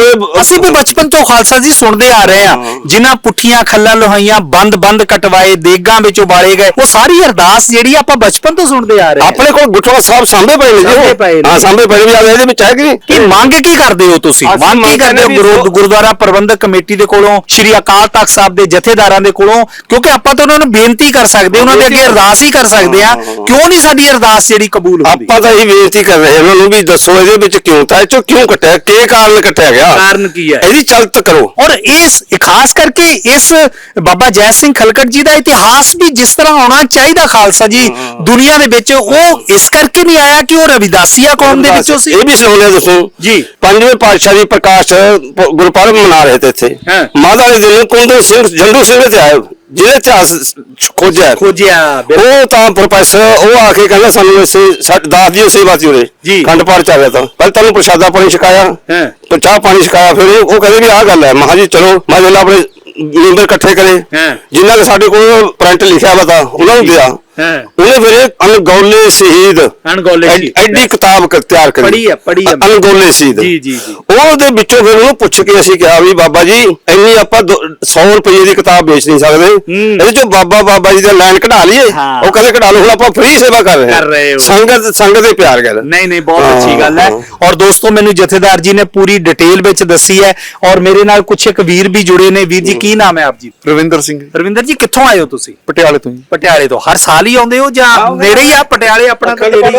ਅਸੀਂ ਵੀ ਬਚਪਨ ਤੋਂ ਖਾਲਸਾ ਜੀ ਸੁਣਦੇ ਆ ਰਹੇ ਆ। ਜਿਨ੍ਹਾਂ ਪੁੱਠੀਆਂ ਖੱਲਾਂ ਲੋਹਾਈਆਂ ਬੰਦ ਬੰਦ ਕਟਵਾਏ ਦੇਗਾਂ ਵਿੱਚ ਉਬਾਲੇ ਗਏ ਉਹ ਸਾਰੀ ਅਰਦਾਸ ਜਿਹੜੀ ਆਪਾਂ ਬਚਪਨ ਤੋਂ ਸੁਣਦੇ ਆ ਰਹੇ ਆਪਣੇ ਕੋਲ ਗੁੱਠਵਾ ਸਾਹਿਬ ਸਾਂਭੇ ਪਏ ਨੇ ਜੀ ਨੇ। ਹਾਂ ਸਾਂਭੇ ਪਏ ਨੇ ਵੀ ਆ ਇਹਦੇ ਵਿੱਚ ਹੈ ਕਿ? ਕੀ ਮੰਗ ਕੀ ਕਰਦੇ ਹੋ ਤੁਸੀਂ? ਮੰਗ ਕੀ ਕਰਦੇ ਹੋ ਗੁਰਦੁਆਰਾ ਪ੍ਰਬੰਧਕ ਕਮੇਟੀ ਦੇ ਕੋਲੋਂ ਸ਼੍ਰੀ ਅਕਾਲ ਤਖਤ ਸਾਹਿਬ ਦੇ ਜਥੇਦਾਰਾਂ ਦੇ ਕੋਲੋਂ ਕਿਉਂਕਿ ਆਪਾਂ ਤਾਂ ਉਹਨਾਂ ਨੂੰ ਬੇਨਤੀ ਕਰ ਸਕਦੇ ਉਹਨਾਂ ਦੇ ਅੱਗੇ ਅਰਦਾਸ ਹੀ ਕਰ ਸਕਦੇ ਆ ਕਿਉਂ ਨਹੀਂ ਸਾਡੀ ਅਰਦਾਸ ਜਿਹੜੀ ਕਬੂਲ ਹੁੰਦੀ? ਆਪਾਂ ਤਾਂ ਇਹ ਬੇਨਤੀ ਕਰ ਰਹੇ ਹਾਂ ਉਹਨਾਂ ਨੂੰ ਵੀ ਦੱਸੋ ਇਹਦੇ ਵਿੱਚ ਕਿਉਂ ਤਾਂ ਇਹ ਚੋਂ ਕਿਉਂ ਕੱਟਿਆ ਕੀ ਕਾਰਨ ਕੱਟਿਆ ਗਿਆ? ਕਾਰਨ ਕੀ ਹੈ? ਇਹਦੀ ਚਲਤ ਕਰੋ। ਔਰ ਇਸ ਖਾਸ ਕਰਕੇ ਇਸ ਬਾਬਾ ਜੈ ਸਿੰਘ ਖਲਕਟ ਜੀ ਦਾ ਇਤਿਹਾਸ ਵੀ ਜਿਸ ਤਰ੍ਹਾਂ ਹੋਣਾ ਚਾਹੀਦਾ ਖਾਲਸਾ ਜੀ ਦੁਨੀਆ ਦੇ ਵਿੱਚ ਉਹ ਇਸ ਕਰਕੇ ਨਹੀਂ ਆਇਆ ਕਿ ਉਹ ਰਵਿਦਾਸੀਆ ਕੌਮ ਦੇ ਵਿੱਚੋਂ ਸੀ? ਇਹ ਵੀ ਸੁਣਿਆ ਦੱਸੋ। ਜੀ। ਪੰਜਵੇਂ ਪਾਤਸ਼ਾਹ ਦੀ ਪ੍ਰਕਾਸ਼ ਪ- ਗੁਰਪੁਰਬ ਮਨਾ ਰਹੇ ਤੇ ਇੱਥੇ ਹਾਂ। ਮਾਤਾ ਦੇ ਦਿਨ ਕੁੰਦਨ ਸਿੰਘ ਜੰਡੂ ਸਿੰਘ ਤੇ ਆਏ ਜਿਹਨੇ ਇਤਿਹਾਸ ਖੋਜਿਆ ਖੋਜਿਆ। ਉਹ ਤਾਂ ਪ੍ਰੋਫੈਸਰ ਉਹ ਆ ਕੇ ਕਹਿੰਦਾ ਸਾਨੂੰ ਇਸੇ ਸੱਟ ਦਾਸ ਜੀ ਸੇਵਾ ਸੀ ਜੀ। ਖੰਡ ਪਾਠ ਚੱਲ ਰਿਹਾ ਤਾਂ ਪਹਿਲਾਂ ਤੁਹਾਨੂੰ ਪ੍ਰਸ਼ਾਦਾ ਪਾਣੀ ਛਕਾਇਆ ਹਾਂ। ਤੇ ਚਾਹ ਪਾਣੀ ਛਕਾਇਆ ਫਿਰ ਉਹ ਕਹਿੰਦੇ ਵੀ ਆਹ ਗੱਲ ਹੈ ਮਹਾ ਜੀ ਚਲੋ ਮੈਂ ਜਿਹੜਾ ਆਪਣੇ ਮੈਂਬਰ ਇਕੱਠੇ ਕਰੇ। ਜਿਨ੍ਹਾਂ ਕੇ ਸਾਡੇ ਕੋਲ ਪ੍ਰਿੰਟ ਲਿਖਿਆ ਵਾ ਤਾਂ ਉਹਨਾਂ ਨੂੰ ਦਿਆ ਹਾਂ। ਉਹਨੇ ਫਿਰ ਇਹ ਅਣਗੌਲੇ ਸ਼ਹੀਦ। ਅਣਗੌਲੇ ਸ਼ਹੀਦ। ਐਡੀ ਕਿਤਾਬ ਕ- ਤਿਆਰ ਕਰੀ। ਪੜ੍ਹੀ ਆ, ਪੜ੍ਹੀ ਆ। ਅਣਗੌਲੇ ਸ਼ਹੀਦ। ਜੀ, ਜੀ, ਜੀ। ਉਹਦੇ ਵਿੱਚੋਂ ਫਿਰ ਉਹਨੂੰ ਪੁੱਛ ਕੇ ਅਸੀਂ ਕਿਹਾ ਵੀ ਬਾਬਾ ਜੀ ਇੰਨੀ ਆਪਾਂ 100 ਰੁਪਏ ਦੀ ਕਿਤਾਬ ਵੇਚ ਨਹੀਂ ਸਕਦੇ। ਇਹਦੇ ਚੋਂ ਬਾਬਾ ਬਾਬਾ ਜੀ ਦਾ ਲਾਈਨ ਕਢਾ ਲਈਏ। ਉਹ ਕਹਿੰਦੇ ਕਢਾ ਲਓ ਹੁਣ ਆਪਾਂ ਫ੍ਰੀ ਸੇਵਾ ਕਰ ਰਹੇ ਹਾਂ। ਸੰਗਤ ਸੰਗਤ ਦੇ ਪਿਆਰ ਗੱਲ। ਨਹੀਂ ਨਹੀਂ ਬਹੁਤ ਅੱਛੀ ਗੱਲ ਹੈ। ਹਾਂ। ਔਰ ਦੋਸਤੋ ਮੈਨੂੰ ਜਥੇਦਾਰ ਜੀ ਨੇ ਪੂਰੀ ਡਿਟੇਲ ਵਿੱਚ ਦੱਸੀ ਹੈ। ਔਰ ਮੇਰੇ ਨਾਲ ਕੁਝ ਇੱਕ ਵੀਰ ਵੀ ਜੁੜੇ ਨੇ। ਵੀਰ ਜੀ ਕੀ ਨਾਮ ਹੈ ਆਪ ਜੀ? ਰਵਿੰਦਰ ਸਿੰਘ। ਰਵਿੰਦਰ ਜੀ ਕਿੱਥੋਂ ਆਏ ਹੋ ਤੁਸੀਂ? ਪਟਿਆਲੇ ਤੋਂ ਜੀ। ਪਟਿਆਲੇ ਤੋਂ। ਹਰ ਸਾਲ ਹੀ ਆਉਂਦੇ ਹੋ ਜਾਂ ਨੇੜੇ ਹੀ ਆ ਪਟਿਆਲੇ ਆਪਣਾ ਤਾਂ ਨੇੜੇ ਹੀ?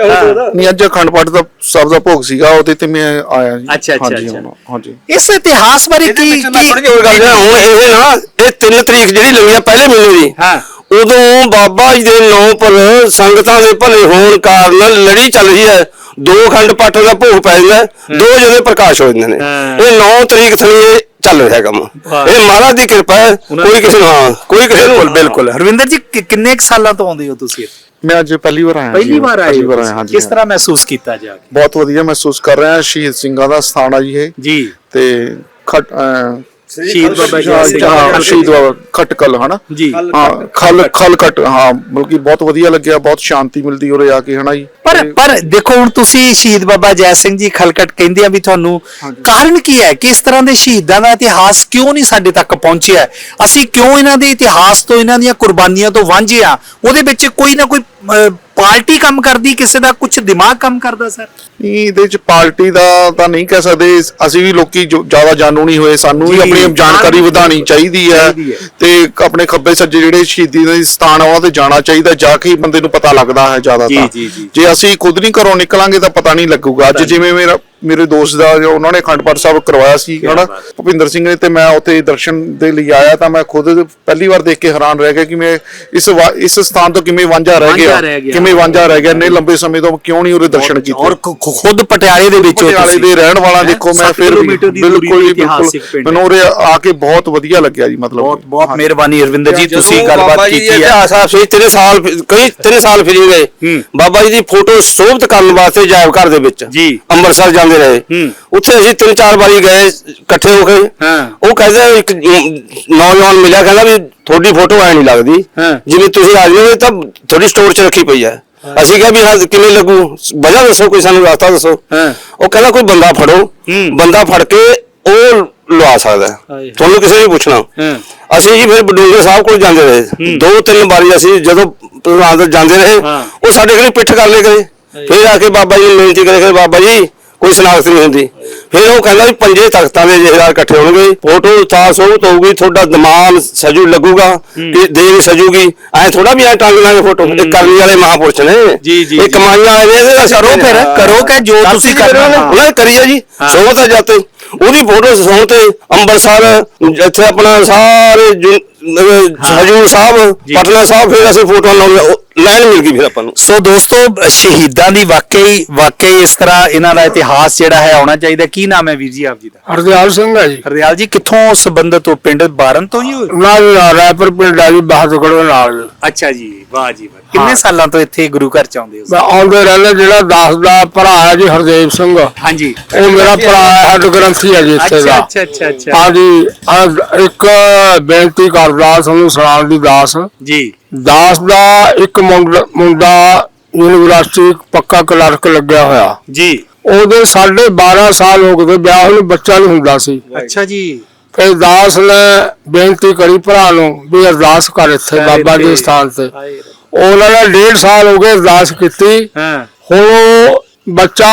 ਹਾਂ। ਨਹੀਂ ਅੱਜ ਅਖੰਡ ਪਾਠ ਦਾ ਸਭ ਦਾ ਭੋਗ ਸੀਗਾ ਉਹਦੇ ਤੇ ਮੈਂ ਆਇਆ ਜੀ ਅੱਛਾ, ਅੱਛਾ, ਹਾਂਜੀ, ਅੱਛਾ। ਹਾਂਜੀ ਇਸ ਇਤਿਹਾਸ ਬਾਰੇ ਕੀ ਮੈਂ ਥੋੜੀ ਕੀ ਜਿਹੀ ਹੋਰ ਗੱਲ ਹੈ ਹੁਣ ਇਹ ਨਾ ਇਹ 3 ਤਰੀਕ ਜਿਹੜੀ ਲੱਗੀ ਆ ਪਹਿਲੇ ਮਹੀਨੇ ਦੀ ਹਾਂ। ਉਦੋਂ ਬਾਬਾ ਜੀ ਦੇ ਨਾਂ ਪਰ ਸੰਗਤਾਂ ਦੇ ਭਲੇ ਹੋਣ ਕਾਰਨ ਲੜੀ ਚੱਲ ਰਹੀ ਹੈ ਦੋ ਖੰਡ ਪਾਠ ਦਾ ਭੋਗ ਪੈ ਜਾਂਦਾ ਹੈ, ਦੋ ਜਦੇ ਪ੍ਰਕਾਸ਼ ਹੋ ਜਾਂਦੇ ਨੇ ਹਾਂ। ਇਹ 9 ਤਰੀਕ ਥਣੀ ਇਹ ਚੱਲ ਰਿਹਾ ਕੰਮ। ਇਹ ਮਹਾਰਾਜ ਦੀ ਕਿਰਪਾ ਹੈ ਕੋਈ ਕਿਸੇ ਨੂੰ ਹਾਂ ਕੋਈ ਕਿਸੇ ਨੂੰ ਬਿਲਕੁਲ ਹਰਵਿੰਦਰ ਜੀ ਕਿ- ਕਿੰਨੇ ਕੁ ਸਾਲਾਂ ਤੋਂ ਆਉਂਦੇ ਹੋ ਤੁਸੀਂ ਮੈਂ ਅੱਜ ਪਹਿਲੀ ਵਾਰ ਆਇਆ ਪਹਿਲੀ ਵਾਰ ਆਏ ਪਹਿਲੀ ਹੋ ਵਾਰ ਤੁਸੀਂ। ਆਇਆ ਹਾਂਜੀ ਕਿਸ ਤਰ੍ਹਾਂ ਮਹਿਸੂਸ ਕੀਤਾ ਜਾ ਕੇ? ਬਹੁਤ ਵਧੀਆ ਮਹਿਸੂਸ ਕਰ ਰਿਹਾ ਸ਼ਹੀਦ ਸਿੰਘਾਂ ਦਾ ਸਥਾਨ ਆ ਜੀ ਇਹ। ਜੀ। ਤੇ ਖਟ ਅਹ, ਸ਼ਹੀਦ ਬਾਬਾ ਜੈ ਸਿੰਘ ਹਾਂ ਸ਼ਹੀਦ ਬਾਬਾ ਖਟਕਲ ਹਨਾ? ਜੀ। ਹਾਂ ਖਲ ਖਲ ਖਟ ਹਾਂ ਮਤਲਬ ਕਿ ਬਹੁਤ ਵਧੀਆ ਲੱਗਿਆ ਬਹੁਤ ਸ਼ਾਂਤੀ ਮਿਲਦੀ ਉਰੇ ਆ ਕੇ ਹਨਾ ਜੀ? ਪਰ ਪਰ ਦੇਖੋ ਹੁਣ ਤੁਸੀਂ ਸ਼ਹੀਦ ਬਾਬਾ ਜੈ ਸਿੰਘ ਜੀ ਖਲਕਟ ਕਹਿੰਦੇ ਆ ਵੀ ਤੁਹਾਨੂੰ ਕਾਰਨ ਕੀ ਹੈ ਕਿ ਇਸ ਤਰ੍ਹਾਂ ਦੇ ਸ਼ਹੀਦਾਂ ਦਾ ਇਤਿਹਾਸ ਕਿਉਂ ਨਹੀਂ ਸਾਡੇ ਤੱਕ ਪਹੁੰਚਿਆ? ਅਸੀਂ ਕਿਉਂ ਇਹਨਾਂ ਦੇ ਇਤਿਹਾਸ ਤੋਂ ਇਹਨਾਂ ਦੀਆਂ ਕੁਰਬਾਨੀਆਂ ਤੋਂ ਵਾਂਝੇ ਆ? ਉਹਦੇ ਵਿੱਚ ਕੋਈ ਨਾ ਕੋਈ ਪਾਰਟੀ ਕੰਮ ਕਰਦੀ ਕਿਸੇ ਦਾ ਕੁਝ ਦਿਮਾਗ ਕੰਮ ਕਰਦਾ ਸਰ? ਨਹੀਂ ਇਹਦੇ ਚ ਪਾਰਟੀ ਦਾ ਤਾਂ ਨਹੀਂ ਕਹਿ ਸਕਦੇ। ਅਸੀਂ ਵੀ ਲੋਕੀ ਜ਼ਿਆਦਾ ਜਾਣੂ ਨਹੀਂ ਹੋਏ। ਸਾਨੂੰ ਵੀ ਆਪਣੀ ਜਾਣਕਾਰੀ ਵਧਾਣੀ ਚਾਹੀਦੀ ਹੈ। ਤੇ ਆਪਣੇ ਖੱਬੇ ਸੱਜੇ ਜਿਹੜੇ ਸ਼ਹੀਦੀ ਦੇ ਸਥਾਨ ਆ ਉਹਨਾਂ ਤੇ ਜਾਣਾ ਚਾਹੀਦਾ। ਜਾ ਕੇ ਹੀ ਬੰਦੇ ਨੂੰ ਪਤਾ ਲੱਗਦਾ ਹੈ ਜ਼ਿਆਦਾ ਜੀ, ਤਾਂ। ਜੇ ਅਸੀਂ ਖੁਦ ਨਹੀਂ ਘਰੋਂ ਨਿਕਲਾਂਗੇ ਤਾਂ ਪਤਾ ਨਹੀਂ ਲੱਗੂਗਾ। ਅੱਜ ਜਿਵੇਂ ਮੇਰਾ ਮੇਰੇ ਦੋਸਤ ਦਾ ਜੋ ਉਹਨਾਂ ਨੇ ਅਖੰਡ ਪਾਠ ਸਾਹਿਬ ਕਰਵਾਇਆ ਸੀ ਹਨਾ। ਭੁਪਿੰਦਰ ਸਿੰਘ ਨੇ ਤੇ ਮੈਂ ਉੱਥੇ ਦਰਸ਼ਨ ਦੇ ਲਈ ਆਇਆ ਤਾਂ ਮੈਂ ਖੁਦ ਪਹਿਲੀ ਵਾਰ ਦੇਖ ਕੇ ਹੈਰਾਨ ਰਹਿ ਗਿਆ ਕਿ ਮੈਂ ਇਸ ਇਸ ਸਥਾਨ ਤੋਂ ਕਿਵੇਂ ਵਾਂਝਾ ਰਹਿ ਗਿਆ। ਕਿਵੇਂ ਵਾਂਝਾ ਰਹਿ ਗਿਆ ਇੰਨੇ ਲੰਬੇ ਸਮੇਂ ਤੋਂ ਕਿਉਂ ਨਹੀਂ ਉਹਦੇ ਦਰਸ਼ਨ ਕੀਤੇ ਔਰ ਖੁਦ ਪਟਿਆਲੇ ਦੇ ਵਿੱਚ ਪਟਿਆਲੇ। ਦੇ ਰਹਿਣ ਵਾਲਾ? ਦੇਖੋ ਮੈਂ ਫਿਰ ਬਿਲਕੁਲ ਬਿਲਕੁਲ। ਮੈਨੂੰ ਉਰੇ ਆ ਕੇ ਬਹੁਤ ਵਧੀਆ ਲੱਗਿਆ ਜੀ ਮਤਲਬ ਬਹੁਤ ਬਹੁਤ ਮਿਹਰਬਾਨੀ ਰਵਿੰਦਰ ਜੀ ਤੁਸੀਂ ਗੱਲਬਾਤ ਬਾਬਾ ਜੀ ਕੀਤੀ ਹੈ ਇਤਿਹਾਸ ਆ ਸੀ ਤਿੰਨ ਸਾਲ ਕਈ ਤਿੰਨ ਸਾਲ ਫਿਰੀ ਗਏ। ਬਾਬਾ ਜੀ ਦੀ ਫੋਟੋ ਸੋਭਤ ਕਰਨ ਵਾਸਤੇ ਜਾਇਬ ਘਰ ਦੇ ਵਿੱਚ ਜੀ। ਅੰਮ੍ਰਿਤਸਰ ਜਾਂਦੇ ਰਹੇ। ਉੱਥੇ ਅਸੀਂ ਤਿੰਨ ਚਾਰ ਵਾਰੀ ਗਏ ਇਕੱਠੇ ਹੋ ਕੇ। ਉਹ ਕਹਿੰਦਾ ਇੱਕ ਨੌਜਵਾਨ ਮਿਲਿਆ ਕਹਿੰਦਾ ਵੀ ਤੁਹਾਡੀ ਫੋਟੋ ਐ ਨਹੀਂ ਲੱਗਦੀ। ਜਿਵੇਂ ਤੁਸੀਂ ਆ ਜਾਓਗੇ ਤਾਂ ਤੁਹਾਡੀ ਸਟੋਰ 'ਚ ਰੱਖੀ ਪਈ ਹੈ ਅਸੀਂ ਕਿਹਾ ਵੀ ਹਾਂ ਕਿਵੇਂ ਲੱਗੂ ਵਜ੍ਹਾ ਦੱਸੋ ਕੋਈ ਸਾਨੂੰ ਰਸਤਾ ਦੱਸੋ। ਉਹ ਕਹਿੰਦਾ ਕੋਈ ਬੰਦਾ ਫੜੋ। ਬੰਦਾ ਫੜ ਕੇ ਉਹ ਲਵਾ ਸਕਦਾ। ਤੁਹਾਨੂੰ ਕਿਸੇ ਨੇ ਪੁੱਛਣਾ। ਅਸੀਂ ਜੀ ਫਿਰ ਬਡੂੰਗਰ ਸਾਹਿਬ ਕੋਲ ਜਾਂਦੇ ਰਹੇ ਦੋ ਤਿੰਨ ਵਾਰੀ ਅਸੀਂ ਜਦੋਂ ਪ੍ਰਧਾਨ ਜਾਂਦੇ ਰਹੇ। ਉਹ ਸਾਡੇ ਕੋਲ ਪਿੱਠ ਕਰ ਲੈ ਗਏ ਫਿਰ ਆ ਕੇ ਬਾਬਾ ਜੀ ਨੂੰ ਬੇਨਤੀ ਕਰੇ ਬਾਬਾ ਜੀ ਕੋਈ ਸ਼ਨਾਖਤ ਨਹੀਂ ਹੁੰਦੀ। ਫਿਰ ਉਹ ਕਹਿੰਦਾ ਵੀ ਪੰਜੇ ਤਖਤਾਂ ਦੇ ਜਥੇਦਾਰ ਇਕੱਠੇ ਹੋਣਗੇ। ਫੋਟੋ ਤਾਂ ਸੋਹਤ ਹੋਊਗੀ ਤੁਹਾਡਾ ਦਿਮਾਗ ਸਜੂ ਲੱਗੂਗਾ ਕਿ ਦੇਗ ਸਜੂਗੀ। ਐ ਥੋੜਾ ਵੀ ਐ ਟੰਗ ਲਾਂਗੇ ਫੋਟੋ। ਇਹ ਕਰਨੀ ਵਾਲੇ ਮਹਾਪੁਰਸ਼ ਨੇ। ਜੀ, ਜੀ, ਇਹ ਜੀ। ਕਮਾਈਆਂ ਵਾਲੇ ਨੇ ਇਹਦੇ ਕਰੋ ਫਿਰ, ਕਰੋ ਕਿ ਜੋ ਤੁਸੀਂ ਕਰਨਾ। ਉਹਨਾਂ ਨੇ ਕਰੀ ਆ ਜੀ। ਸੋਹਤ ਆ ਜਾਤੇ ਉਹਦੀ ਫੋਟੋ ਸੋਹਤ ਅੰਮ੍ਰਿਤਸਰ ਇੱਥੇ ਆਪਣਾ ਸਾਰੇ ਹਜੂਰ ਸਾਹਿਬ ਜੀ। ਪਟਨਾ ਸਾਹਿਬ ਫਿਰ ਅਸੀਂ ਫੋਟੋਆਂ ਲਾਉਣ ਲਾਈਨ ਮਿਲ ਗਈ ਫਿਰ ਆਪਾਂ ਨੂੰ। ਸੋ ਦੋਸਤੋ ਸ਼ਹੀਦਾਂ ਦੀ ਵਾਕਈ ਵਾਕਈ ਇਸ ਤਰ੍ਹਾਂ ਇਹਨਾਂ ਦਾ ਇਤਿਹਾਸ ਜਿਹੜਾ ਹੈ ਆਉਣਾ ਚਾਹੀਦਾ ਕੀ ਨਾਮ ਹੈ ਵੀਰ ਜੀ ਆਪ ਜੀ ਦਾ? ਹਰਦਿਆਲ ਸਿੰਘ ਹੈ ਜੀ। ਹਰਦਿਆਲ ਜੀ ਕਿੱਥੋਂ ਸੰਬੰਧਤ ਹੋ? ਪਿੰਡ ਬਾਰਨ ਤੋਂ ਹੀ ਹੋ ਨਾਲ ਰਾਇਪੁਰ ਪਿੰਡ ਆ ਜੀ ਬਹਾਦਰਗੜ੍ਹ ਦੇ ਨਾਲ ਜੀ। ਅੱਛਾ ਜੀ ਵਾਹ ਜੀ ਵਾਹ। ਕਿੰਨੇ ਹਾਂ। ਸਾਲਾਂ ਤੋਂ ਇੱਥੇ ਗੁਰੂ ਘਰ ਚ ਆਉਂਦੇ ਹੋ? ਮੈਂ ਆਉਂਦੇ ਰਹਿੰਦੇ ਜਿਹੜਾ ਦਾਸ ਦਾ ਭਰਾ ਹੈ ਜੀ ਹਰਦੇਵ ਸਿੰਘ। ਉਹ ਮੇਰਾ ਭਰਾ ਹੈ ਹੈਡ ਗ੍ਰੰਥੀ ਹੈ ਜੀ ਇੱਥੇ ਅੱਛਾ ਦਾ। ਅੱਛਾ ਅੱਛਾ ਅੱਛਾ। ਹਾਂਜੀ ਆਹ ਇੱਕ ਬੇਨਤੀ ਕਰਦਾ ਤੁਹਾਨੂੰ ਸੁਣਾਉਣ ਦੀ ਦਾਸ। ਜੀ। ਦਾਸ ਦਾ ਇੱਕ ਮੁੰਡ- ਮੁੰਡਾ ਯੂਨੀਵਰਸਿਟੀ ਪੱਕਾ ਕਲਰਕ ਲੱਗਿਆ ਹੋਇਆ। ਜੀ। ਉਹਦੇ ਸਾਢੇ 12 ਸਾਲ ਹੋ ਗਏ ਬੱਚਾ ਹੋਏ ਨੂੰ ਬੱਚਾ ਨਹੀਂ ਹੁੰਦਾ ਸੀ। ਅੱਛਾ ਜੀ। ਫਿਰ ਦਾਸ ਨੇ ਬੇਨਤੀ ਕਰੀ ਭਰਾ ਨੂੰ ਵੀ ਅਰਦਾਸ ਕਰ ਇੱਥੇ ਬਾਬਾ ਜੀ ਦੇ ਸਥਾਨ ਤੇ। ਉਹਨਾਂ ਨੇ ਡੇਢ ਸਾਲ ਹੋ ਗਏ ਅਰਦਾਸ ਕੀਤੀ। ਹਾਂ। ਹੁਣ ਉਹ ਬੱਚਾ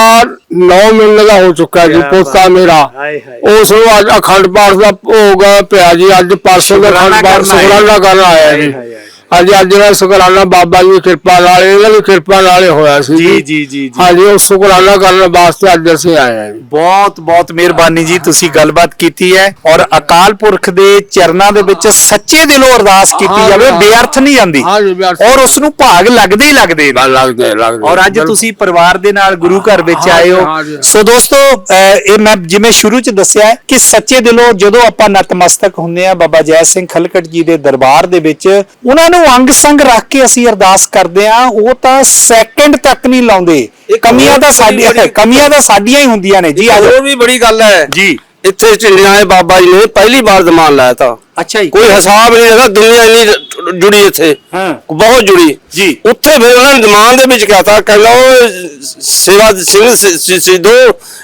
9 ਮਹੀਨੇ ਦਾ ਹੋ ਚੁੱਕਾ ਜੀ ਕਿਆ ਪੋਤਾ ਬਾਤ। ਮੇਰਾ ਹਾਏ ਹਾਏ ਉਸ ਨੂੰ ਅੱਜ ਅਖੰਡ ਪਾਠ ਦਾ ਭੋਗ ਪਿਆ ਜੀ ਅੱਜ ਪਰਸੋਂ ਦਾ ਅਖੰਡ ਪਾਠ ਕਰਨ। ਸੁਖਰਾਨਾ ਕਰਨ ਆਇਆ ਹਾਏ ਜੀ ਹਾਏ ਹਾਏ। ਅੱਜ ਅੱਜ ਦਾ ਸ਼ੁਕਰਾਨਾ ਬਾਬਾ ਜੀ ਦੀ ਕਿਰਪਾ ਨਾਲ ਇਹਨਾਂ ਦੀ ਕਿਰਪਾ ਨਾਲ ਹੀ ਹੋਇਆ ਸੀ ਜੀ ਜੀ। ਜੀ ਜੀ ਹਾਂਜੀ ਉਹ ਸ਼ੁਕਰਾਨਾ ਕਰਨ ਵਾਸਤੇ ਅੱਜ ਅਸੀਂ ਆਏ ਹਾਂ ਜੀ। ਬਹੁਤ ਬਹੁਤ ਮਿਹਰਬਾਨੀ ਜੀ ਤੁਸੀਂ ਗੱਲਬਾਤ ਕੀਤੀ ਹੈ ਔਰ ਅਕਾਲ ਪੁਰਖ ਦੇ ਚਰਨਾਂ ਦੇ ਵਿੱਚ ਸੱਚੇ ਦਿਲੋਂ ਅਰਦਾਸ ਕੀਤੀ ਹਾਂ, ਜਾਵੇ ਹਾਂ। ਬੇਅਰਥ ਨਹੀਂ ਜਾਂਦੀ। ਔਰ ਉਸ ਨੂੰ ਭਾਗ ਲੱਗਦੇ ਹੀ ਲੱਗਦੇ ਨੇ। ਲੱਗਦੇ ਲੱਗਦੇ। ਔਰ ਅੱਜ ਤੁਸੀਂ ਪਰਿਵਾਰ ਦੇ ਨਾਲ ਗੁਰੂ ਘਰ ਵਿੱਚ ਹਾਂ ਆਏ ਜੀ, ਹੋ। ਸੋ ਦੋਸਤੋ ਅਹ, ਇਹ ਮੈਂ ਜਿਵੇਂ ਸ਼ੁਰੂ ਚ ਦੱਸਿਆ ਹੈ ਕਿ ਸੱਚੇ ਦਿਲੋਂ ਜਦੋਂ ਆਪਾਂ ਨਤਮਸਤਕ ਹੁੰਦੇ ਆ ਬਾਬਾ ਜੈ ਸਿੰਘ ਖਲਕਟ ਜੀ ਦੇ ਦਰਬਾਰ ਦੇ ਵਿੱਚ ਉਹਨਾਂ ਨੂੰ ਅੰਗ ਸੰਗ ਰੱਖ ਕੇ ਅਸੀਂ ਅਰਦਾਸ ਕਰਦੇ ਆ ਉਹ ਤਾਂ ਸੈਕਿੰਡ ਤੱਕ ਨਹੀਂ ਲਾਉਂਦੇ। ਕਮੀਆਂ ਤਾਂ ਸਾਡੀਆਂ ਕਮੀਆਂ ਤਾਂ ਸਾਡੀਆਂ ਹੀ ਹੁੰਦੀਆਂ ਨੇ। ਜੀ ਹੋਰ ਵੀ ਬੜੀ ਗੱਲ ਹੈ। ਜੀ। ਇੱਥੇ ਝਿੰਡਿਆਂ ਬਾਬਾ ਜੀ ਨੇ ਪਹਿਲੀ ਵਾਰ ਜ਼ਮਾਨ ਲਾਇਆ ਤਾਂ। ਅੱਛਾ ਜੀ। ਕੋਈ ਹਿਸਾਬ ਨਹੀਂ ਹੈਗਾ ਦੁਨੀਆ ਇੰਨੀ ਜੁੜੀ ਇੱਥੇ। ਹਾਂ। ਬਹੁਤ ਜੁੜੀ। ਜੀ। ਉੱਥੇ ਫਿਰ ਉਹਨਾਂ ਨੇ ਜ਼ਮਾਨ ਦੇ ਵਿੱਚ ਕਹਤਾ ਕਹਿੰਦਾ ਉਹ ਸੇਵਾ ਸਿੰਘ ਸਿੱਧੂ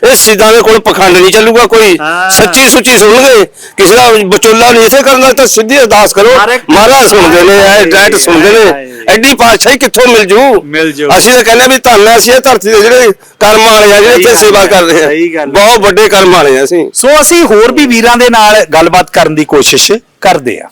ਇਹ ਸਿੱਧਾਂ ਦੇ ਕੋਲ ਪਖੰਡ ਨਹੀਂ ਚੱਲੂਗਾ ਕੋਈ। ਸੱਚੀ ਸੁੱਚੀ ਸੁਣਨਗੇ ਕਿਸੇ ਦਾ ਵਿਚੋਲਾ ਨਹੀਂ ਇਸੇ ਕਰਨਾ ਤਾਂ ਸਿੱਧੀ ਅਰਦਾਸ ਕਰੋ। ਮਹਾਰਾਜ ਸੁਣਦੇ ਨੇ ਇਹ ਡਾਇਰੈਕਟ ਸੁਣਦੇ। ਨੇ। ਐਡੀ ਪਾਤਸ਼ਾਹੀ ਕਿੱਥੋਂ ਮਿਲ ਜੂ ਮਿਲ ਜੂ। ਅਸੀਂ ਤਾਂ ਕਹਿੰਦੇ ਵੀ ਧੰਨ ਅਸੀਂ ਇਹ ਧਰਤੀ ਦੇ ਜਿਹੜੇ ਕਰਮ ਵਾਲੇ ਆ ਜਿਹੜੇ ਇੱਥੇ ਸੇਵਾ ਹੈ, ਕਰ ਰਹੇ ਸਹੀ ਗੱਲ ਆ। ਬਹੁਤ ਵੱਡੇ ਕਰਮ ਵਾਲੇ ਆ ਅਸੀਂ ਸੋ ਅਸੀਂ ਹੋਰ ਵੀ ਵੀਰਾਂ ਦੇ ਨਾਲ ਗੱਲਬਾਤ ਕਰਨ ਦੀ ਕੋਸ਼ਿਸ਼ ਕਰਦੇ ਆ